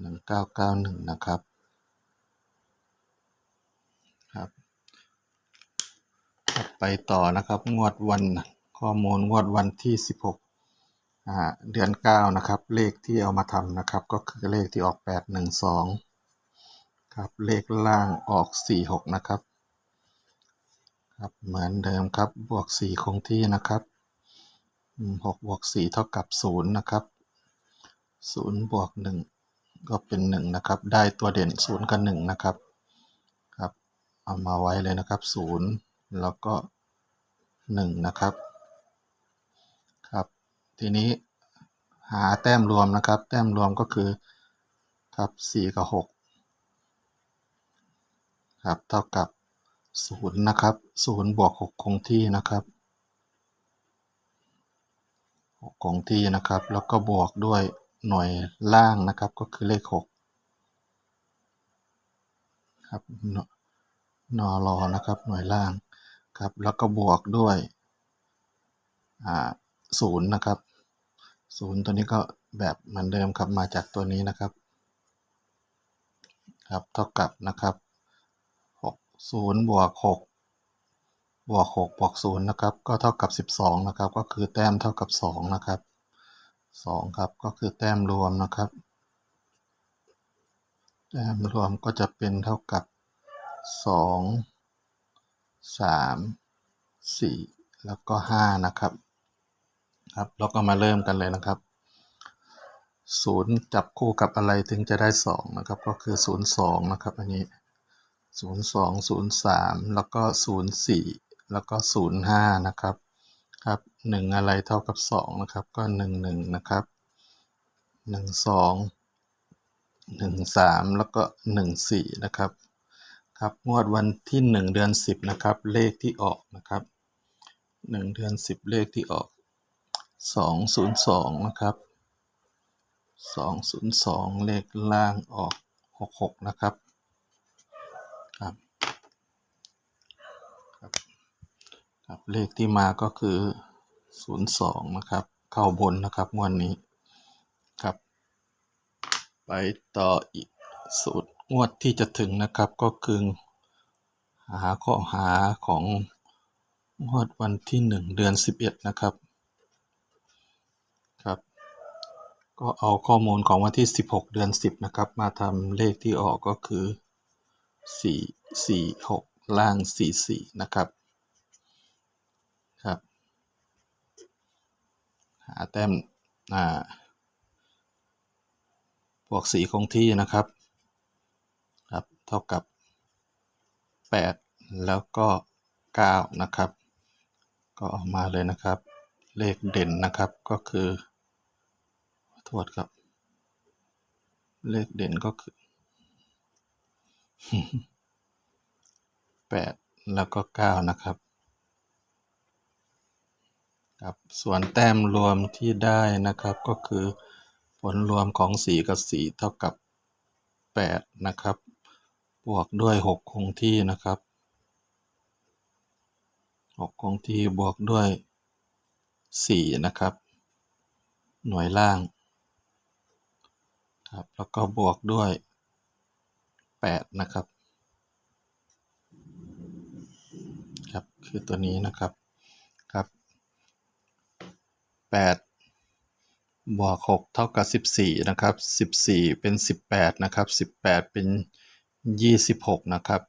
หนึ่งเก้าเก้าหนึ่งนะครับครับไปต่อนะครับงวดวันข้อมูลงวดวันที่สิบหกเดือนเก้านะครับ เลขที่เอามาทำนะครับ ก็คือเลขที่ออกแปดหนึ่งสองครับเลขล่างออกสี่หกนะครับครับเหมือนเดิมครับบวกสี่คงที่นะครับหกบวกสี่เท่ากับศูนย์นะครับศูนย์บวกหนึ่ง ก็เป็นหนึ่งนะครับ ได้ตัวเด่นศูนย์กับหนึ่งนะครับ ครับ เอามาไว้เลยนะครับศูนย์แล้วก็หนึ่งนะครับ ครับ ทีนี้หาแต้มรวมนะครับ แต้มรวมก็คือ ครับสี่กับหกครับ เท่ากับศูนย์นะครับศูนย์บวกหกคงที่นะครับหกคงที่นะครับ แล้วก็บวกด้วย หน่วยล่างนะครับก็คือเลขหกครับนนอรอนะครับหน่วยล่างครับแล้วก็บวกด้วยศูนย์นะครับศูนย์ตัวนี้ก็แบบเหมือนเดิมครับมาจากตัวนี้นะครับครับเท่ากับนะครับหกศูนย์บวกหกบวกหกบวกศูนย์นะครับก็เท่ากับสิบสองนะครับก็คือแต้มเท่ากับสองนะครับ สองครับ ก็คือแต้มรวมนะครับ แต้มรวมก็จะเป็นเท่ากับสองสามสี่แล้วก็ห้านะครับ ครับเราก็มาเริ่มกันเลยนะครับศูนย์จับคู่กับอะไรถึงจะได้สองนะครับ ก็คือศูนย์สองนะครับ อันนี้ศูนย์สองศูนย์สามแล้วก็ศูนย์สี่แล้วก็ศูนย์ห้านะครับ ครับ หนึ่งอะไรเท่ากับสองนะครับ ก็หนึ่งหนึ่งนะครับหนึ่งสองหนึ่งสามแล้วก็หนึ่งสี่นะครับ ครับ งวดวันที่หนึ่งเดือนสิบนะครับ เลขที่ออกนะครับหนึ่งเดือนสิบเลขที่ออกสองศูนย์สองนะครับสองศูนย์สองเลขล่างออกหกหกนะครับครับ ครับครับเลขที่มาก็คือ ศูนย์สองนะครับ เข้าบนนะครับงวดนนี้ครับ ไปต่ออีกสูตรงวดที่จะถึงนะครับก็คือหาข้อหาของงวดวันที่หนึ่งเดือนสิบเอ็ดนะครับครับ ก็เอาข้อมูลของวันที่16เดือน10นะครับ มาทำเลขที่ออกก็คือ4 4 6ล่าง4 4นะครับครับ หาแต้มอ่าบวกสีคงที่นะครับครับ เท่ากับ 8 แล้วก็ 9 นะครับ ก็ออกมาเลยนะครับ เลขเด่นนะครับก็คือโทษครับ เลขเด่นก็คือแปดแล้วก็เก้านะครับ ครับส่วนแต้มรวมที่ได้นะครับก็คือผลรวมของสีกับสีเท่ากับแปดนะครับ บวกด้วยหกคงที่นะครับหกคงที่บวกด้วยสี่นะครับ หน่วยล่างครับแล้วก็บวกด้วย 8 นะครับ ครับคือตัวนี้นะครับ 8 บวก 6 เท่ากับ 14 นะครับ 14 เป็น 18 นะครับ 18 เป็น 26 นะครับ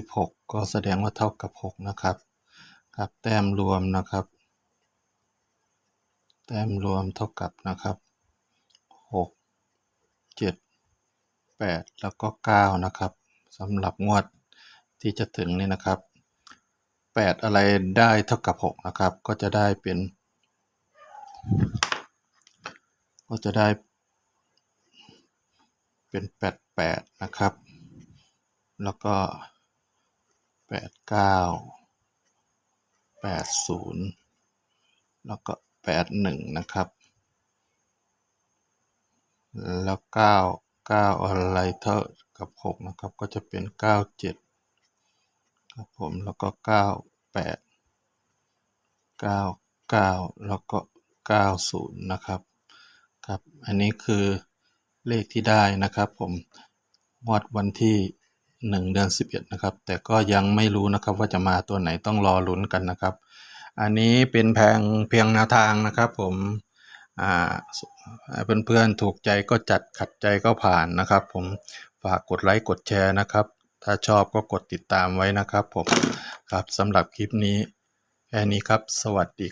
26 ก็แสดงว่าเท่ากับ 6 นะครับ ครับ แต้มรวมนะครับ แต้มรวมเท่ากับนะครับ 6 7 8 แล้วก็ 9 นะครับสำหรับงวดที่จะถึงนี่นะครับ 8 อะไรได้เท่ากับ 6 นะครับ ก็จะได้เป็น ก็จะได้เป็น 8 8 นะครับ แล้วก็ 8 9 8 0 แล้วก็ 8 1 นะครับ แล้วเก้าเก้าอะไรเท่ากับหกนะครับ ก็จะเป็นเก้าเจ็ดครับผม แล้วก็เก้าแปดเก้าเก้าแล้วก็ เก้าศูนย์นะครับครับ อันนี้คือเลขที่ได้นะครับผมงวดวันที่หนึ่งเดือนสิบเอ็ดนะครับ แต่ก็ยังไม่รู้นะครับว่าจะมาตัวไหนต้องรอลุ้นกันนะครับ อันนี้เป็นแพงเพียงแนวทางนะครับ ผมอ่าเพื่อนๆถูกใจก็จัดขัดใจก็ผ่านนะครับ ผมฝากกดไลค์กดแชร์นะครับ ถ้าชอบก็กดติดตามไว้นะครับ ผมครับสำหรับคลิปนี้แค่นี้ครับ สวัสดี